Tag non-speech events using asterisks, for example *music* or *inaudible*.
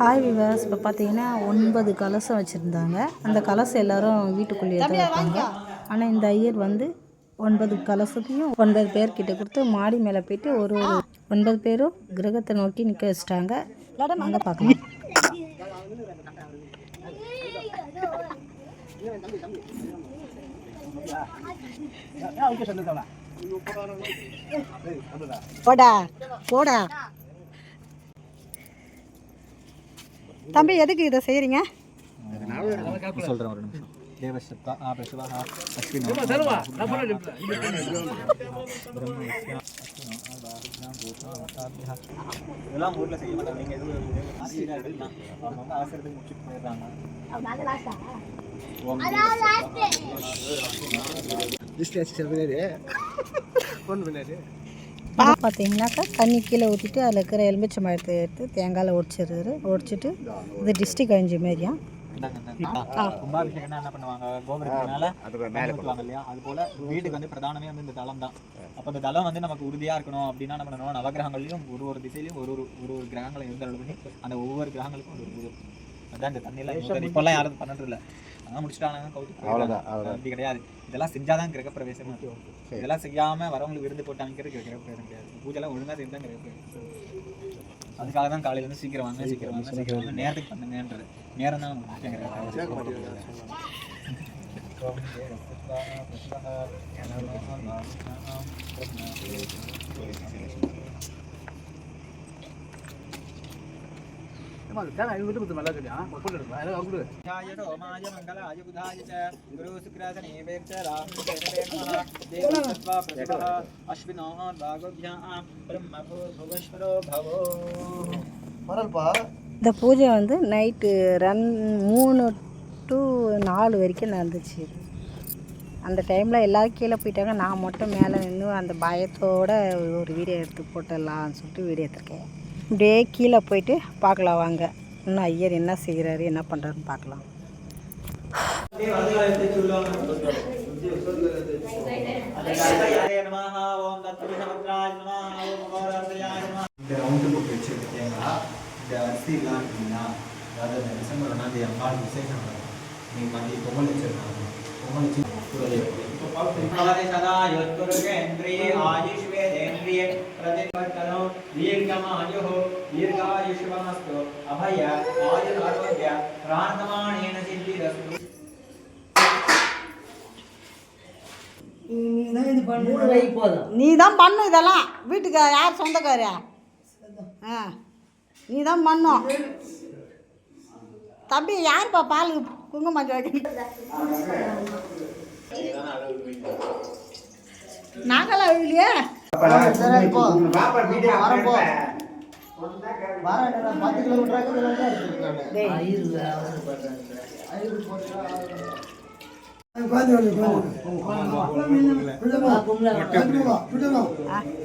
Hi விவாஸ் இப்போ பார்த்தீங்கன்னா ஒன்பது கலசம் வச்சுருந்தாங்க. அந்த கலசம் எல்லாரும் வீட்டுக்குள்ளேயே தான் வைப்பாங்க. ஆனால் இந்த ஐயர் வந்து ஒன்பது கலசத்தையும் ஒன்பது பேர்கிட்ட கொடுத்து மாடி மேலே போயிட்டு ஒரு ஒரு ஒன்பது பேரும் கிரகத்தை நோக்கி நிற்க வச்சிட்டாங்க. அங்கே பார்க்கலாம் போடா. போடா. தம்பி எதுக்கு இதை செய்கிறீங்க சொல்கிறேன் ஒரு நிமிஷம். தேவசப்தா ஆ பிரசுவா அஸ்வினோ. இதெல்லாம் ஊரில் செய்ய மாட்டாங்க. நீங்கள் எதுவும் ஆசிரியர்கள் தான் அவங்க வந்து அவசரத்துக்கு முடிச்சுட்டு போயிடுறாங்க. இது *laughs* பார்த்தீங்கன்னாக்கா தண்ணி கீழே ஊற்றிட்டு அதில் இருக்கிற எலுமிச்சை மரத்தை எடுத்து தேங்காயில் ஒடிச்சிடுறாரு ஒடிச்சிட்டு இது டிஸ்ட்ரிக் அஞ்சு மாரியா? கும்பாபிஷேகம்னா என்ன பண்ணுவாங்க? மேல இல்லையா? அது போல வீட்டுக்கு வந்து பிரதானமே வந்து இந்த தலம் தான். அப்ப இந்த தலம் வந்து நமக்கு உறுதியா இருக்கணும் அப்படின்னா என்ன பண்ணணும் நவகிரகங்களையும் ஒரு ஒரு திசையிலையும் ஒரு ஒரு ஒரு ஒரு கிரகங்களை பண்ணி அந்த ஒவ்வொரு கிரகங்களுக்கும் ஒரு அதான் இந்த தண்ணியெல்லாம். இப்பெல்லாம் யாரும் பண்ணுறது இல்லை அதான் முடிச்சுட்டாங்க கவுத்து அவ்வளோதான் அப்படி கிடையாது. இதெல்லாம் செஞ்சாதான் கிரக பிரவேசம் இதெல்லாம் செய்யாம வரவங்களுக்கு விருந்து போட்டு அமைக்கிறது கிரக பிரவேசம் கிடையாது. பூஜைலாம் ஒழுங்கா செஞ்சா கிரக பிரவேசம் அதுக்காக தான் காலையில இருந்து சீக்கிரம் வாங்க சீக்கிரம் வாங்க சீக்கிரம் வாங்க. நேரத்துக்கு பண்ணுங்கன்றது. நேரம் தான் முக்கியம் *laughs* இந்த பூஜை வந்து நைட்டு ரன் மூணு டு நாலு வரைக்கும் நடந்துச்சு அந்த டைமில் எல்லோரும் கீழே போயிட்டாங்க நான் மட்டும் மேலே நின்று அந்த பயத்தோட ஒரு வீடியோ எடுத்து போட்டுடலாம்னு சொல்லிட்டு வீடியோ எடுத்திருக்கேன். அப்படியே கீழே போயிட்டு பார்க்கலாம் வாங்க இன்னும் ஐயர் என்ன செய்கிறாரு என்ன பண்ணுறாருன்னு பார்க்கலாம் இந்த ரவுண்டு இந்த அரிசி எல்லாம் இருக்குங்களா அதாவது இந்த டிசம்பர் அம்பாள் விசேஷம் நீங்கள் மதியம் பொங்கல் பொங்கல் வச்சு இப்போ பார்த்து சதா பிரதிபத்தனோ தீர்க்கமாயுः दीर्घायुष्मस्तु अभय आयुरारोग्य प्राणमाणेन सिद्धिरस्तु நீ தான் பண்ணும் இதெல்லாம் வீட்டுக்கு யார் சொந்தக்காரியா ஆ நீ தான் பண்ணும் தம்பி யாருப்பா பால் குங்குமம் மஞ்சள் வைக்கணும் நாங்களாம் அழுகலையே